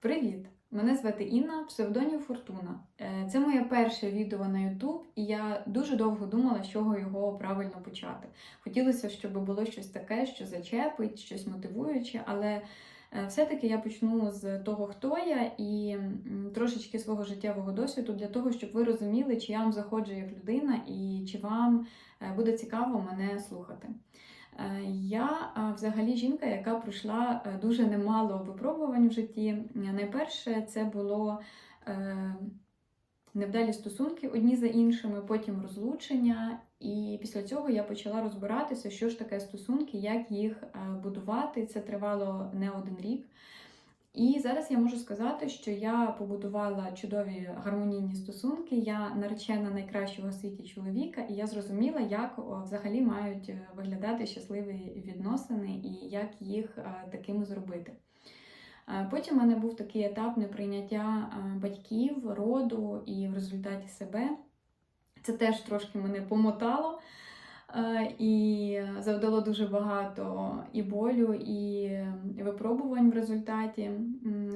Привіт! Мене звати Інна, псевдонім Фортуна. Е, Це моє перше відео на YouTube, і я дуже довго думала, з чого його правильно почати. Хотілося, щоб було щось таке, що зачепить, щось мотивуюче, але е, все-таки я почну з того, хто я, і трошечки свого життєвого досвіду для того, щоб ви розуміли, чи я вам заходжу як людина і чи вам е, буде цікаво мене слухати. Е, Я взагалі жінка, яка пройшла е, дуже немало випробувань в житті. Найперше це було е, невдалі стосунки одні за іншими, потім розлучення. І після цього я почала розбиратися, що ж таке стосунки, як їх будувати. Це тривало не один рік. І зараз я можу сказати, що я побудувала чудові гармонійні стосунки. Я наречена найкращого світі чоловіка, і я зрозуміла, як взагалі мають е, виглядати щасливі відносини і як їх е, такими зробити. Е, Потім у мене був такий етап неприйняття батьків, роду і в результаті себе. Це теж трошки мене помотало. Е, І завдало дуже багато і болю, і випробувань в результаті.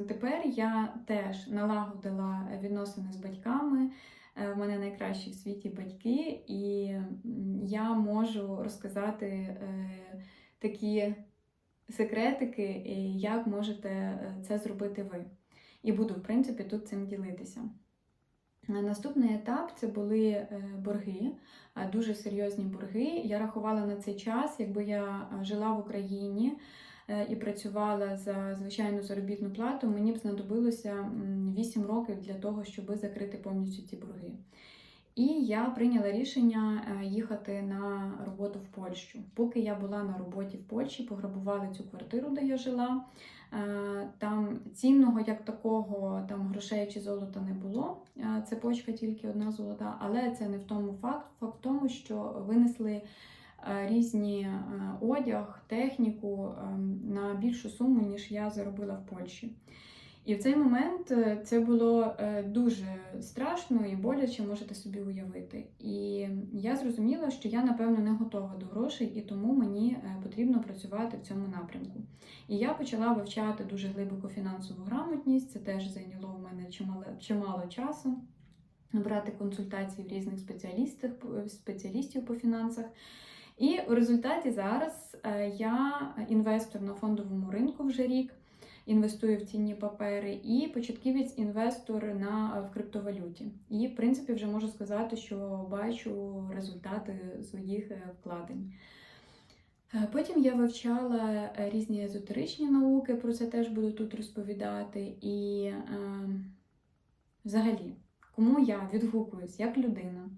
Тепер я теж налагодила відносини з батьками. Е, В мене найкращі в світі батьки, і я можу розказати е, такі секретики, як можете це зробити ви. І буду, в принципі, тут цим ділитися. Наступний етап це були е, борги, е, дуже серйозні борги. Я рахувала на цей час, якби я е, жила в Україні і працювала за звичайну заробітну плату, мені б знадобилося м, 8 років для того, щоб закрити повністю ці борги. І я прийняла рішення е, їхати на роботу в Польщу. Поки я була на роботі в Польщі, пограбували цю квартиру, де я жила. Е, Там цінного як такого там грошей чи золота не було. Е, Це почка тільки одна золота, але це не в тому факт. Факт в тому, що винесли різні одяг, техніку е, на більшу суму, ніж я заробила в Польщі. І в цей момент е, це було е, дуже страшно і боляче, можете собі уявити. І я зрозуміла, що я, напевно, не готова до грошей, і тому мені е, потрібно працювати в цьому напрямку. І я почала вивчати дуже глибоку фінансову грамотність. Це теж зайняло в мене чимало, чимало часу. Брати консультації в різних спеціалістів, спеціалістів по фінансах. І в результаті зараз я інвестор на фондовому ринку вже рік, інвестую в цінні папери, і початківець інвестор на в криптовалюті. І, в принципі, вже можу сказати, що бачу результати своїх е, вкладень. Е, Потім я вивчала е, різні езотеричні науки, про це теж буду тут розповідати. І е, взагалі, кому я відгукуюсь як людина,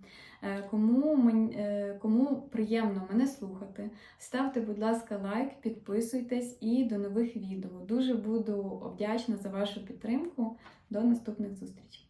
е, кому, мен- е, кому приємно мене слухати, ставте, будь ласка, лайк, підписуйтесь і до нових відео. Дуже буду вдячна за вашу підтримку. До наступних зустрічей!